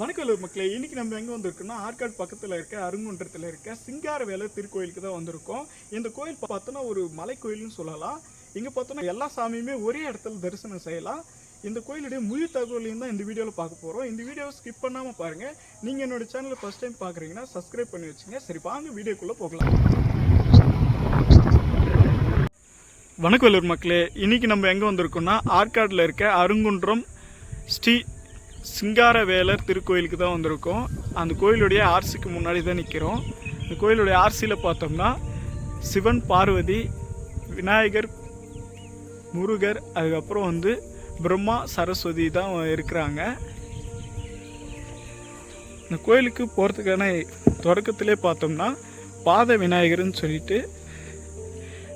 வணக்கம் மக்களே இன்னைக்கு நம்ம எங்கே வந்திருக்கோம்னா ஆற்காடு பக்கத்தில் இருக்க அருங்குன்றத்தில் இருக்க சிங்காரவேலை திருக்கோயிலுக்கு தான் வந்திருக்கோம். இந்த கோயில் பார்த்தோன்னா ஒரு மலை கோயில்னு சொல்லலாம். இங்கே பார்த்தோன்னா எல்லா சாமியுமே ஒரே இடத்துல தரிசனம் செய்யலாம். இந்த கோயிலுடைய முழு தகவலையும் தான் இந்த வீடியோவில் பார்க்க போகிறோம் இந்த வீடியோவை ஸ்கிப் பண்ணாமல் பாருங்கள் நீங்கள் என்னோட சேனலை ஃபஸ்ட் டைம் பார்க்குறீங்கன்னா சப்ஸ்கிரைப் பண்ணி வச்சுங்க. சரி வாங்க வீடியோக்குள்ளே போகலாம். வணக்கம் மக்களே இன்னைக்கு நம்ம எங்கே வந்திருக்கோம்னா ஆற்காடில் இருக்க அருங்குன்றம் ஸ்ரீ சிங்காரவேலர் திருக்கோயிலுக்கு தான் வந்திருக்கோம். அந்த கோயிலுடைய ஆர்சிக்கு முன்னாடி தான் நிற்கிறோம் இந்த கோயிலுடைய ஆர்சியில் பார்த்தோம்னா சிவன் பார்வதி விநாயகர் முருகர் அதுக்கப்புறம் வந்து பிரம்மா சரஸ்வதி தான் இருக்கிறாங்க. இந்த கோயிலுக்கு போகிறதுக்கான தொடக்கத்திலே பார்த்தோம்னா பாத விநாயகர்னு சொல்லிட்டு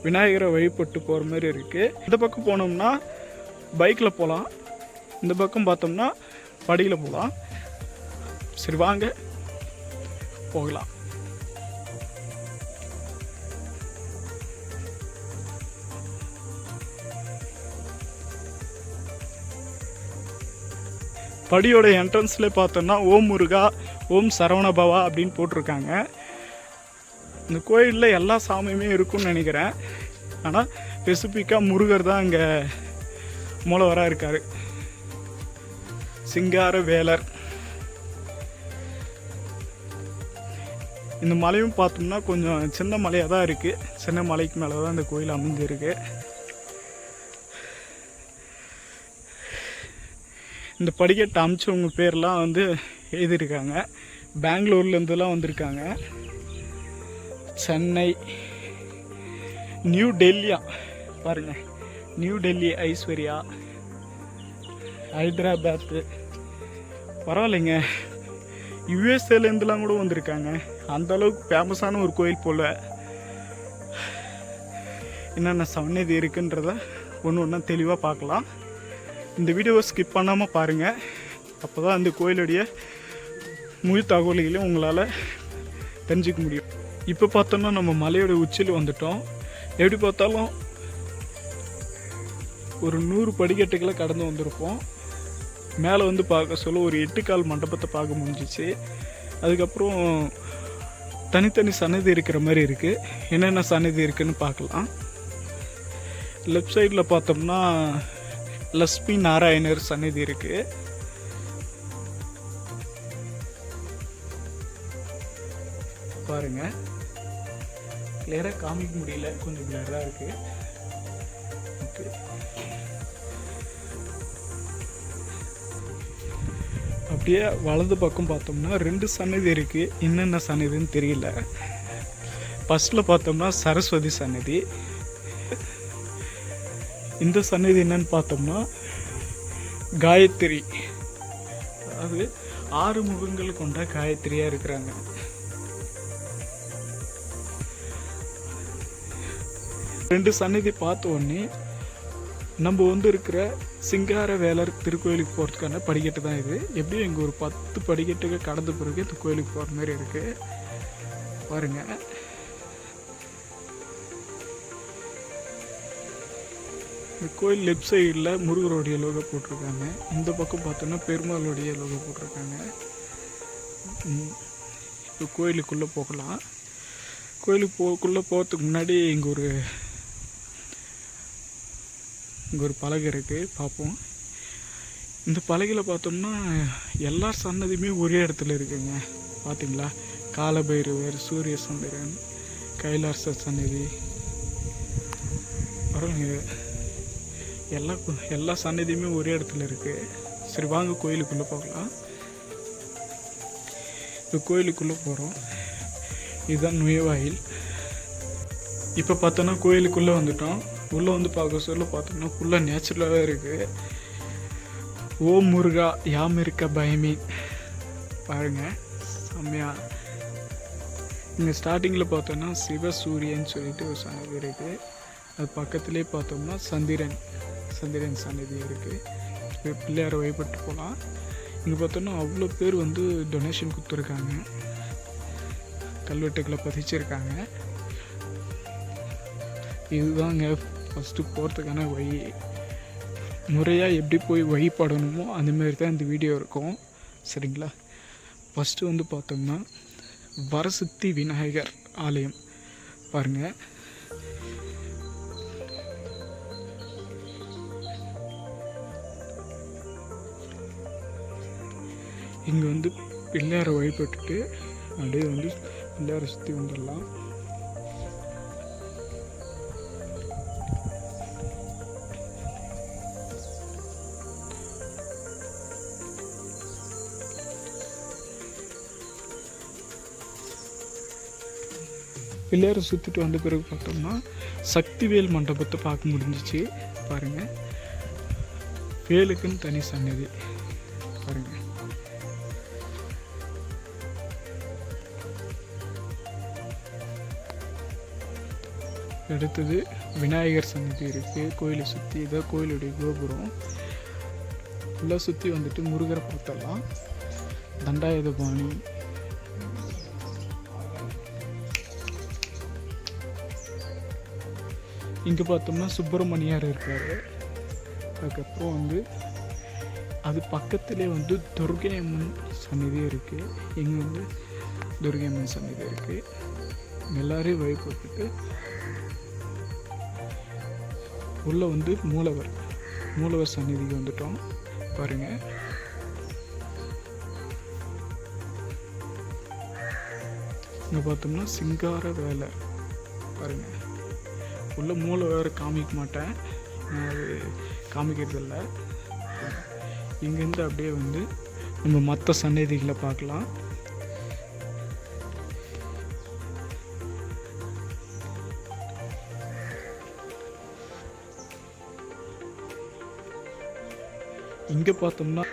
விநாயகரை வழிபட்டு போகிற மாதிரி இருக்குது இந்த பக்கம் போனோம்னா பைக்கில் போகலாம் இந்த பக்கம் பார்த்தோம்னா படியில் போகலாம். சரி வாங்க. போகலாம். படியோட என்ட்ரன்ஸில் பார்த்தோம்னா ஓம் முருகா ஓம் சரவணபவா அப்படின்னு போட்டிருக்காங்க. இந்த கோயிலில் எல்லா சாமியுமே இருக்கும்னு நினைக்கிறேன். ஆனால் ஸ்பெசிஃபிக்காக முருகர் தான் இங்கே மூலவராக இருக்கார். சிங்கார வேலர். இந்த மலையும் பார்த்தோம்னா கொஞ்சம் சின்ன மலையாக தான் இருக்குது சின்ன மலைக்கு மேலே தான் இந்த கோயில் அமைஞ்சிருக்கு. இந்த படிக்கட்டு அமைச்சவங்க பேர்லாம் வந்து எழுதியிருக்காங்க. பெங்களூர்லேருந்துலாம் வந்திருக்காங்க. சென்னை நியூ டெல்லியா. பாருங்கள் நியூ டெல்லி ஐஸ்வர்யா ஹைதராபாத்து. பரவாயில்லைங்க. யுஎஸ்ஏலேருந்துலாம் கூட வந்திருக்காங்க. அந்த அளவுக்கு ஃபேமஸான ஒரு கோயில் போல். என்னென்ன சன்னதி இருக்குன்றத ஒன்று ஒன்றா தெளிவாக பார்க்கலாம். இந்த வீடியோவை ஸ்கிப் பண்ணாமல் பாருங்கள் அப்போ தான் அந்த கோயிலுடைய முழு தகவல்களையும் உங்களால் தெரிஞ்சுக்க முடியும். இப்போ பார்த்தோம்னா நம்ம மலையோட உச்சியில் வந்துட்டோம். எப்படி பார்த்தாலும் ஒரு நூறு படிக்கட்டுகளை கடந்து வந்திருப்போம். மேலே வந்து பார்க்க சொல்ல ஒரு எட்டு கால் மண்டபத்தை பார்க்க முடிஞ்சிச்சு. அதுக்கப்புறம் தனித்தனி சன்னதி இருக்கிற மாதிரி இருக்குது என்னென்ன சன்னதி இருக்குன்னு பார்க்கலாம். லெஃப்ட் சைடில் பார்த்தோம்னா லக்ஷ்மி நாராயணர் சன்னதி இருக்குது பாருங்கள் கிளியராக காமிக்க முடியல. கொஞ்சம் கிளியராக இருக்குது ஓகே. அப்படியே வலது பக்கம் பார்த்தோம்னா ரெண்டு சன்னதி இருக்குது என்னென்ன சன்னதின்னு தெரியல. ஃபஸ்ட்டில் பார்த்தோம்னா சரஸ்வதி சன்னதி. இந்த சன்னதி என்னன்னு பார்த்தோம்னா காயத்ரி. அதாவது ஆறு முகங்கள் கொண்ட காயத்ரியா இருக்கிறாங்க. ரெண்டு சன்னதி பார்த்த உடனே நம்ம வந்து இருக்கிற சிங்கார வேலர் திருக்கோயிலுக்கு போகிறதுக்கான படிக்கட்டு தான் இது. எப்படியும் இங்கே ஒரு பத்து படிக்கட்டுக்கு கடந்த பிறகு இந்த கோயிலுக்கு போகிற மாதிரி இருக்குது பாருங்கள் இந்த கோயில் லெஃப்ட் சைடில் முருகருடைய லோகோ போட்டிருக்காங்க. இந்த பக்கம் பார்த்தோன்னா பெருமாளுடைய லோகோ போட்டிருக்காங்க. ம், இப்போ கோயிலுக்குள்ளே போகலாம். கோயிலுக்கு போக்குள்ளே போகிறதுக்கு முன்னாடி இங்கே ஒரு இங்கே ஒரு பலகை இருக்குது பார்ப்போம். இந்த பலகையில் பார்த்தோம்னா எல்லா சன்னதியுமே ஒரே இடத்துல இருக்குங்க. பார்த்தீங்களா காலபைரவர் சூரிய சந்திரன் கைலாச சன்னதி பரவாயில்லைங்க எல்லா எல்லா சன்னதியுமே ஒரே இடத்துல இருக்குது சரி வாங்க கோயிலுக்குள்ளே போகலாம். இப்போ கோயிலுக்குள்ளே போகிறோம் இதுதான் நுழைவாயில். இப்போ பார்த்தோன்னா கோயிலுக்குள்ளே வந்துட்டோம். உள்ளே வந்து பார்க்க சொல்ல பார்த்தோம்னா ஃபுல்லாக நேச்சுரலாகவே இருக்குது ஓம் முருகா யாம் இருக்க பயமே. பாருங்க செம்மையா. இங்கே ஸ்டார்டிங்கில் பார்த்தோன்னா சிவசூரியன் சொல்லிட்டு ஒரு சன்னதி இருக்குது அது பக்கத்துலேயே பார்த்தோம்னா சந்திரன் சந்திரன் சன்னதி இருக்குது பிள்ளையாரை வழிபட்டு போகலாம் இங்கே பார்த்தோம்னா அவ்வளோ பேர் வந்து டொனேஷன் கொடுத்துருக்காங்க. கல்வெட்டுக்களை பதிச்சிருக்காங்க. இதுதாங்க ஃபஸ்ட்டு போகிறதுக்கான வழி முறையாக எப்படி போய் வழிபடணுமோ அந்தமாரி தான் இந்த வீடியோ இருக்கும். சரிங்களா? ஃபஸ்ட்டு வந்து பார்த்தோம்னா வரசுத்தி விநாயகர் ஆலயம். பாருங்கள் இங்கே வந்து பிள்ளையாரை வழிபட்டுட்டு அப்படியே வந்து பிள்ளையாரை சுற்றி வந்துடலாம். பிள்ளையாரை சுற்றிட்டு வந்த பிறகு பார்த்தோம்னா சக்திவேல் மண்டபத்தை பார்க்க முடிஞ்சிச்சு. பாருங்கள் வேலுக்குன்னு தனி சன்னதி. பாருங்கள் அடுத்தது விநாயகர் சன்னதி இருக்குது கோயிலை சுற்றி இதான் கோயிலுடைய கோபுரம். ஃபுல்லாக சுற்றி வந்துட்டு முருகரை பார்த்தலாம் தண்டாயுதபாணி இங்கே பார்த்தோம்னா சுப்பிரமணியார் இருக்கார். அதுக்கப்புறம் வந்து அது பக்கத்திலே வந்து துர்கை அம்மன் சந்நிதி இருக்குது இங்கே வந்து துர்கை அம்மன் சந்நிதி இருக்குது எல்லாரையும் வழிபட்டுட்டு உள்ளே வந்து மூலவர் மூலவர் சந்நிதிக்கு வந்துட்டோம். பாருங்கள் இங்கே பார்த்தோம்னா சிங்கார வேலை. பாருங்கள் உள்ள வேறு காமிக்க மாட்டேன். நான் அது காமிக்கிறதில்ல இங்கேருந்து அப்படியே வந்து நம்ம மற்ற சந்நிதிகளை பார்க்கலாம். இங்கே பார்த்தோம்னா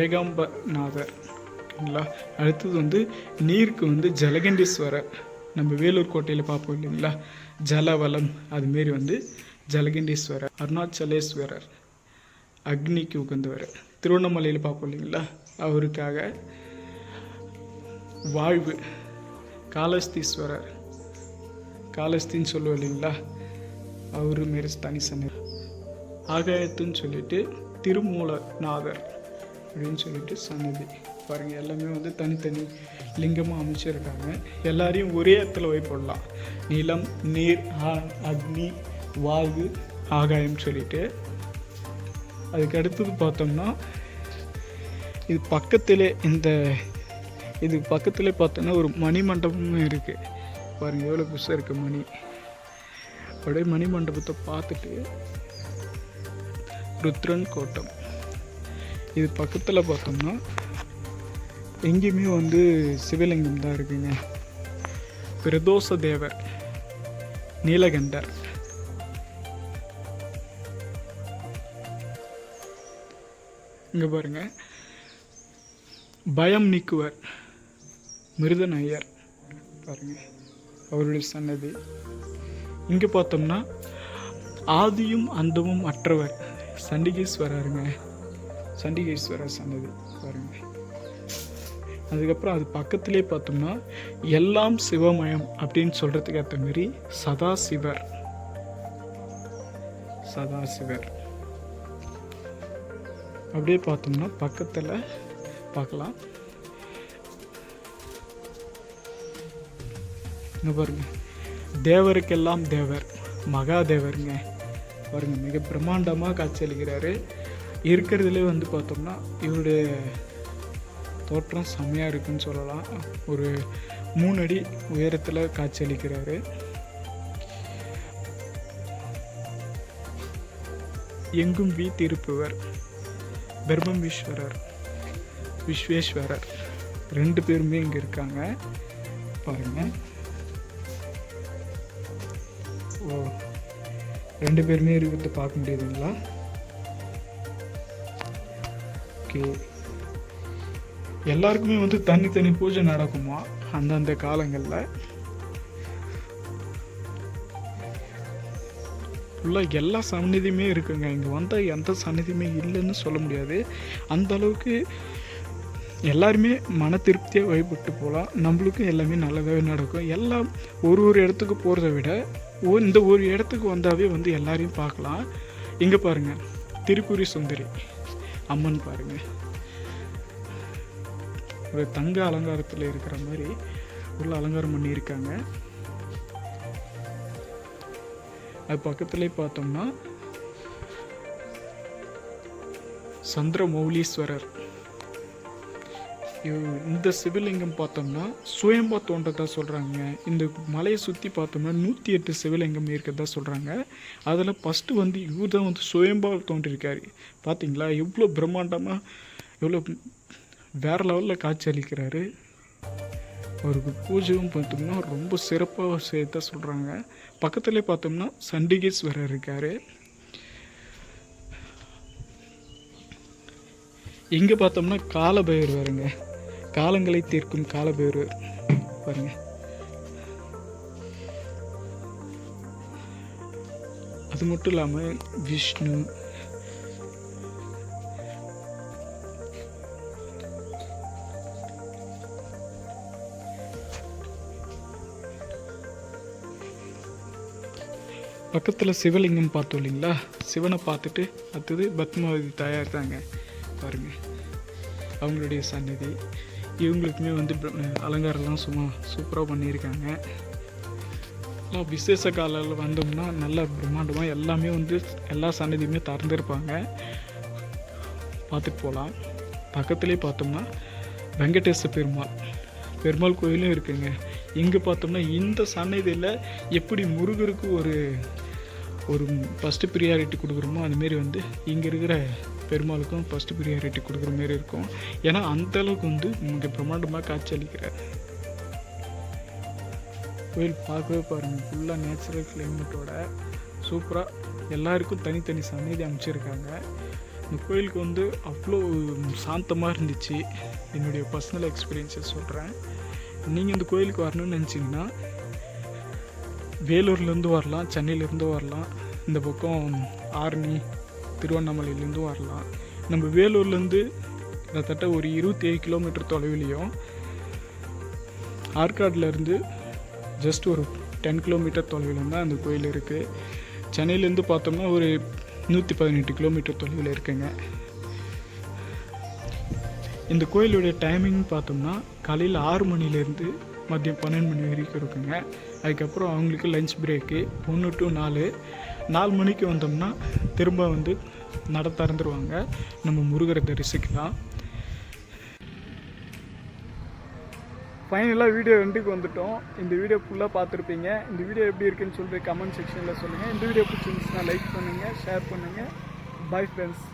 ஏகாம்பநாதர். ஓகேங்களா அடுத்தது வந்து நீருக்கு வந்து ஜலகண்டீஸ்வரர். நம்ம வேலூர் கோட்டையில் பார்ப்போம் இல்லைங்களா? ஜலவலம் அதுமாரி வந்து ஜலகண்டீஸ்வரர் அருணாச்சலேஸ்வரர் அக்னிக்கு உகந்தவர். திருவண்ணாமலையில் பார்ப்போம் இல்லைங்களா? அவருக்காக வாழ்வு. காலஸ்தீஸ்வரர். காலஸ்தின்னு சொல்லுவோம் இல்லைங்களா? அவரு மாரி தனி சன்னதி. ஆகாயத்துன்னு சொல்லிட்டு திருமூலநாதர் அப்படின்னு சொல்லிட்டு சன்னதி. பாருங்கள் எல்லாமே வந்து தனித்தனி லிங்கமாக அமைச்சிருக்காங்க. எல்லாரையும் ஒரே இடத்துல போய் போடலாம். நிலம் நீர் ஆண் அக்னி வாயு ஆகாயம் சொல்லிட்டு. அதுக்கு அடுத்தது பார்த்தோம்னா இது பக்கத்திலே இந்த இது பக்கத்தில் பார்த்தோன்னா ஒரு மணி மண்டபமும் இருக்குது பாருங்கள் எவ்வளோ புதுசாக இருக்குது மணி. அப்படியே மணி மண்டபத்தை பார்த்துட்டு ருத்ரன் கோட்டம். இது பக்கத்தில் பார்த்தோம்னா எங்கேயுமே வந்து சிவலிங்கம் தான் இருக்குங்க. பிரதோஷ தேவர் நீலகண்டர் இங்கே பாருங்க. பயம் நீக்குவர் மிருதன் ஐயர். பாருங்க அவருடைய சன்னதி. இங்கே பார்த்தோம்னா ஆதியும் அந்தமும் அற்றவர் சண்டிகேஸ்வரருங்க. சண்டிகேஸ்வரர் சன்னதி பாருங்கள் அதுக்கப்புறம் அது பக்கத்திலே பார்த்தோம்னா எல்லாம் சிவமயம் அப்படின்னு சொல்கிறதுக்கு ஏற்ற மாரி சதாசிவர். சதாசிவர். அப்படியே பார்த்தோம்னா பக்கத்தில் பார்க்கலாம். இங்கே பாருங்க. தேவருக்கெல்லாம் தேவர் மகாதேவருங்க. பாருங்க மிக பிரம்மாண்டமாக காட்சி அளிக்கிறாரு. இருக்கிறதுலே வந்து பார்த்தோம்னா இவருடைய தோற்றம் செம்மையாக இருக்குன்னு சொல்லலாம். ஒரு மூணு அடி உயரத்தில் காட்சியளிக்கிறாரு எங்கும் வீத்திருப்பவர் பிரம்மவீஸ்வரர் விஸ்வேஸ்வரர். ரெண்டு பேருமே இங்கே இருக்காங்க. பாருங்கள் ஓ ரெண்டு பேருமே இருக்கிறத பார்க்க முடியுதுங்களா? ஓகே. எல்லாருக்குமே வந்து தனித்தனி பூஜை நடக்குமா? அந்தந்த காலங்களில். ஃபுல்லாக எல்லா சந்நிதியுமே இருக்குங்க. இங்கே வந்தால் எந்த சந்நிதியுமே இல்லைன்னு சொல்ல முடியாது. அந்த அளவுக்கு எல்லாருமே மன திருப்தியாக வழிபட்டு போகலாம் நம்மளுக்கும் எல்லாமே நல்லதாகவே நடக்கும். எல்லாம் ஒரு ஒரு இடத்துக்கு போகிறத விட ஒ- இந்த ஒரு இடத்துக்கு வந்தாவே வந்து எல்லாரையும் பார்க்கலாம். இங்கே பாருங்கள் திருப்புரி சுந்தரி. அம்மன் பாருங்கள் ஒரு தங்க அலங்காரத்தில் இருக்கிற மாதிரி உள்ள அலங்காரம் பண்ணியிருக்காங்க. அது பக்கத்துலேயே பார்த்தோம்னா சந்திரமௌலீஸ்வரர். இந்த சிவலிங்கம் பார்த்தோம்னா சுயம்பா தோன்றதா சொல்கிறாங்க இந்த மலையை சுற்றி பார்த்தோம்னா நூற்றி எட்டு சிவலிங்கம் இருக்கிறதா சொல்கிறாங்க அதில் ஃபஸ்ட்டு வந்து இவர் தான் வந்து சுயம்பா தோன்றியிருக்காரு பார்த்தீங்களா எவ்வளோ பிரம்மாண்டமாக எவ்வளோ வேறு லெவலில் காட்சி அளிக்கிறாரு அவருக்கு பூஜையும் பார்த்தோம்னா ரொம்ப சிறப்பாக சேர்த்தா சொல்கிறாங்க பக்கத்துலேயே பார்த்தோம்னா சண்டிகேஸ்வரர் இருக்கார். இங்கே பார்த்தோம்னா காலபயர் வருங்க காலங்களை தீர்க்கும் காலபைரவர் பாருங்க. அது மட்டும் இல்லாமல் விஷ்ணு பக்கத்தில் சிவலிங்கம் பார்த்தோம் இல்லைங்களா? சிவனை பார்த்துட்டு அடுத்தது பத்மாவதி தாயார் தாங்க. பாருங்கள் அவங்களுடைய சந்நிதி. இவங்களுக்குமே வந்து அலங்காரம்லாம் சும்மா சூப்பராக பண்ணியிருக்காங்க. எல்லாம் விசேஷ காலையில் வந்தோம்னா நல்ல பிரம்மாண்டமாக எல்லாமே வந்து எல்லா சன்னதியுமே திறந்துருப்பாங்க. பார்த்துட்டு போகலாம் பக்கத்துலேயே பார்த்தோம்னா வெங்கடேச பெருமாள். பெருமாள் கோயிலும் இருக்குங்க. இங்கே பார்த்தோம்னா இந்த சன்னதியில் எப்படி முருகருக்கு ஒரு ஒரு ஃபஸ்ட்டு ப்ரியாரிட்டி கொடுக்குறோமோ அதுமாரி வந்து இங்கே இருக்கிற பெருமாளுக்கும் ஃபஸ்ட்டு ப்ரியாரிட்டி கொடுக்குற மாரி இருக்கும். ஏன்னா அந்த அளவுக்கு வந்து இங்கே பிரம்மாண்டமாக காட்சி அளிக்கிறார். கோயில் பார்க்கவே பாருங்கள் ஃபுல்லாக நேச்சுரல் கிளைமேட்டோட சூப்பராக எல்லாருக்கும் தனித்தனி சன்னதி அமைச்சிருக்காங்க. இந்த கோயிலுக்கு வந்து அவ்வளோ சாந்தமாக இருந்துச்சு. என்னுடைய பர்சனல் எக்ஸ்பீரியன்ஸை சொல்கிறேன் நீங்கள் இந்த கோயிலுக்கு வரணும்னு நினச்சிங்கன்னா வேலூர்லேருந்து வரலாம் சென்னையிலேருந்து வரலாம். இந்த பக்கம் ஆரணி திருவண்ணாமலையிலேருந்து வரலாம். நம்ம வேலூர்லேருந்து கிட்டத்தட்ட ஒரு இருபத்தி ஏழு கிலோமீட்டர் தொலைவிலையும் ஆற்காடுலேருந்து ஜஸ்ட் ஒரு டென் கிலோமீட்டர் தொலைவில் தான் அந்த கோயில் இருக்குது சென்னையிலேருந்து பார்த்தோம்னா ஒரு நூற்றி பதினெட்டு கிலோமீட்டர் தொலைவில் இருக்குங்க. இந்த கோயிலுடைய டைமிங் பார்த்தோம்னா காலையில் ஆறு மணிலேருந்து மதியம் பன்னெண்டு மணி வரைக்கும் இருக்குங்க. அதுக்கப்புறம் அவங்களுக்கு லஞ்ச் பிரேக்கு ஒன்று டு நாலு. நாலு மணிக்கு வந்தோம்னா திரும்ப வந்து நட திறந்துருவாங்க. நம்ம முருகரை தரிசிக்கலாம். ஃபைனலாக வீடியோ ரெண்டுக்கு வந்துட்டோம். இந்த வீடியோ ஃபுல்லாக பார்த்துருப்பீங்க. இந்த வீடியோ எப்படி இருக்குன்னு சொல்லிட்டு கமெண்ட் செக்ஷனில் சொல்லுங்கள் இந்த வீடியோ பிடிச்சிருந்துச்சுன்னா லைக் பண்ணுங்கள் ஷேர் பண்ணுங்கள் பை ஃப்ரெண்ட்ஸ்